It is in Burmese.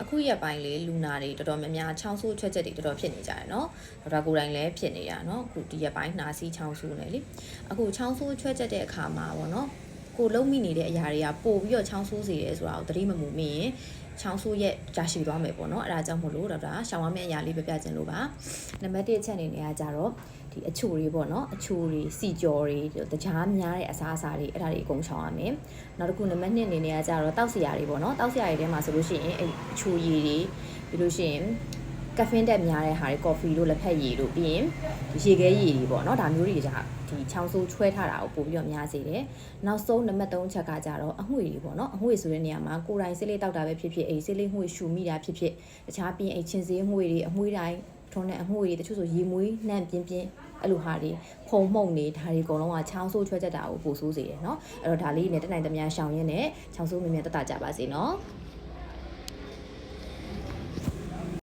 အခုရက်ပိုင်းလေးလူနာတွေတော်တော်များများချောင်းဆိုးထွက်ချက်တွေတော်တော်ဖြစ်နေကြတယ်เนาะဒေါက်တာကိုယ်တိုင်လည်းဖြစ်နေတာเนาะအခုဒီရက်ပိုင်းနှာစီးချောင်းဆိုးနေလေအခုချောင်းဆိုးထွက်ချက်တဲ့အခါမှာပေါ့เนาะ ကိုလုံးမိနေတဲ့အရာတွေကပို့ပြီးတော့ချောင်းဆိုးစေတယ်ဆိုတာကိုသတိမမူမိရင်ချောင်းဆိုးရဲ့ကြာရှည်သွားမယ်ပေါ့နော်အဲဒါကြောင့်မို့လို့ဒေါက်တာရှောင်းဝမ်းမယ့်အရာလေးပြပြခြင်းလို့ပါနံပါတ်1အချက်အနေနဲ့ကကြတော့ဒီအချိုတွေပေါ့နော်အချိုတွေစီကြော်တွေတကြားများတဲ့အစားအစာတွေအဲ့ဒါတွေအကုန်ချောင်းရမယ်နောက်တစ်ခုနံပါတ်2အနေနဲ့ကကြတော့တောက်စရာတွေပေါ့နော်တောက်စရာတွေထဲမှာဆိုလို့ရှိရင်အဲ့အချိုရည်တွေပြီးလို့ရှိရင် ကဖင်းတက်များတဲ့ဟာတွေကော်ဖီတို့လက်ဖက်ရည်တို့ပြီးရင်ဒီရေခဲရည်တွေပေါ့နော်ဒါမျိုးတွေကဒီချောင်းဆိုးချွဲထားတာကိုပို့ပြီးတော့များစေတယ်။နောက်ဆုံးနံပါတ်3ချက်ကကြတော့အငွေတွေပေါ့နော်အငွေဆိုတဲ့နေရာမှာကိုယ်တိုင်ဆေးလေးတောက်တာပဲဖြစ်ဖြစ်အိဆေးလေးငွေရှူမိတာဖြစ်ဖြစ်တခြားပြီးရင်အိချင်းစေးငွေတွေအငွေတိုင်းထုံးတဲ့အငွေတွေတချို့ဆိုရေမွေးနှံ့ပြင်းပြင်းအဲ့လိုဟာတွေဖုံမှုန့်နေဒါတွေအကုန်လုံးကချောင်းဆိုးချွဲချက်တာကိုပို့ဆိုးစေတယ်နော်အဲ့တော့ဒါလေးနဲ့တက်နိုင်သမျှရှောင်ရင်းနဲ့ချောင်းဆိုးမြင်မြင်တက်တာကြပါစေနော်။